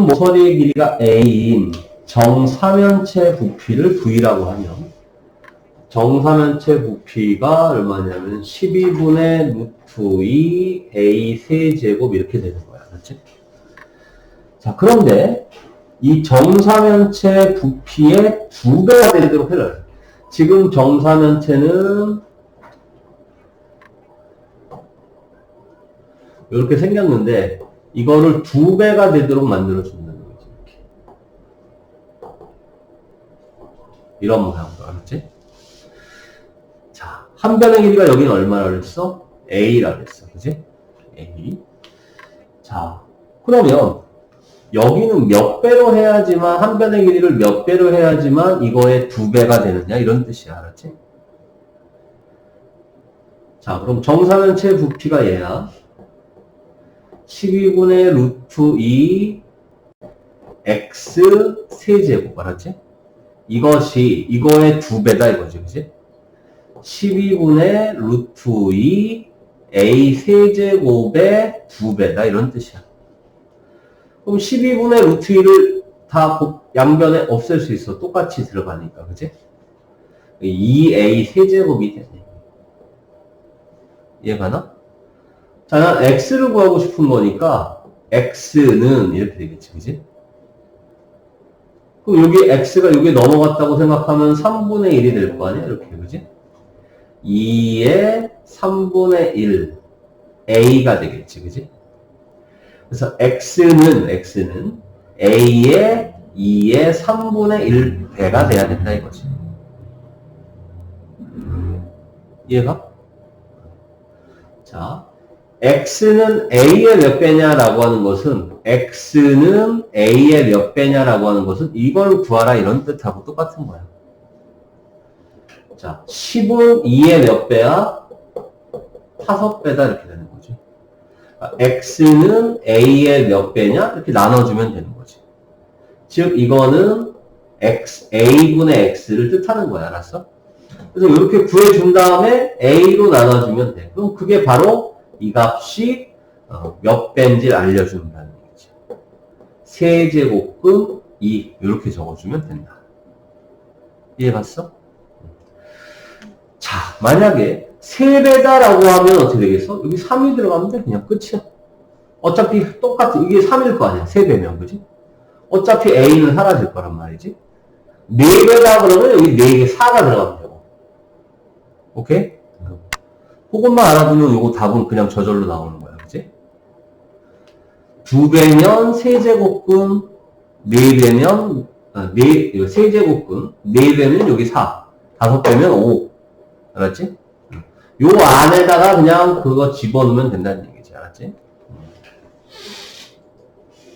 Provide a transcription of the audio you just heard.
한 모서리의 길이가 A인 정사면체 부피를 V라고 하면 정사면체 부피가 얼마냐면 12분의 루트 2 A 세제곱 이렇게 되는 거야. 그렇지? 자, 그런데 이 정사면체 부피의 두 배가 되도록 해라. 지금 정사면체는 이렇게 생겼는데 이거를 두 배가 되도록 만들어 준다는 거지. 이렇게. 이런 모양으로 알았지? 자, 한 변의 길이가 여기는 얼마라 그랬어? A라 그랬어. 그지? A. 자, 그러면 여기는 몇 배로 해야지만 한 변의 길이를 몇 배로 해야지만 이거의 두 배가 되느냐 이런 뜻이야. 알았지? 자, 그럼 정사면체 부피가 얘야. 12분의 루트 2 x 세제곱 알았지? 이것이 이거의 두 배다 이거지 그지? 12분의 루트 2 a 세제곱의 두 배다 이런 뜻이야 그럼 12분의 루트 2를 다 곱- 양변에 없앨 수 있어 똑같이 들어가니까 그지? 2a 세제곱이 되네 이해가나? 자, 난 x를 구하고 싶은 거니까 x는 이렇게 되겠지, 그지? 그럼 여기 x가 여기 넘어갔다고 생각하면 3분의 1이 될 거 아니야? 이렇게, 그지? 2의 3분의 1 a가 되겠지, 그지? 그래서 x는 x는 a의 2의 3분의 1배가 돼야 된다 이거지. 이해가? 자, x는 a의 몇 배냐라고 하는 것은 x는 a의 몇 배냐라고 하는 것은 이걸 구하라 이런 뜻하고 똑같은 거야. 자, 10은 2의 몇 배야? 5배다 이렇게 되는 거지. 아, x는 a의 몇 배냐? 이렇게 나눠주면 되는 거지. 즉 이거는 x, a분의 x를 뜻하는 거야. 알았어? 그래서 이렇게 구해준 다음에 a로 나눠주면 돼. 그럼 그게 바로 이 값이 어, 몇 배인지 알려준다는 얘기지. 세제곱근 2 이렇게 적어주면 된다. 이해갔어? 자, 만약에 3배다라고 하면 어떻게 되겠어? 여기 3이 들어가면 돼. 그냥 끝이야. 어차피 똑같은 이게 3일 거 아니야. 3배면 그지? 어차피 A는 사라질 거란 말이지. 4배다 그러면 여기 4개 4가 들어가면 되고. 오케이? 그것만 알아두면 이거 답은 그냥 저절로 나오는 거야. 그지? 두 배면 세제곱근, 네 배면, 아, 네, 세제곱근, 네 배면 여기 4, 다섯 배면 5. 알았지? 요 안에다가 그냥 그거 집어넣으면 된다는 얘기지. 알았지?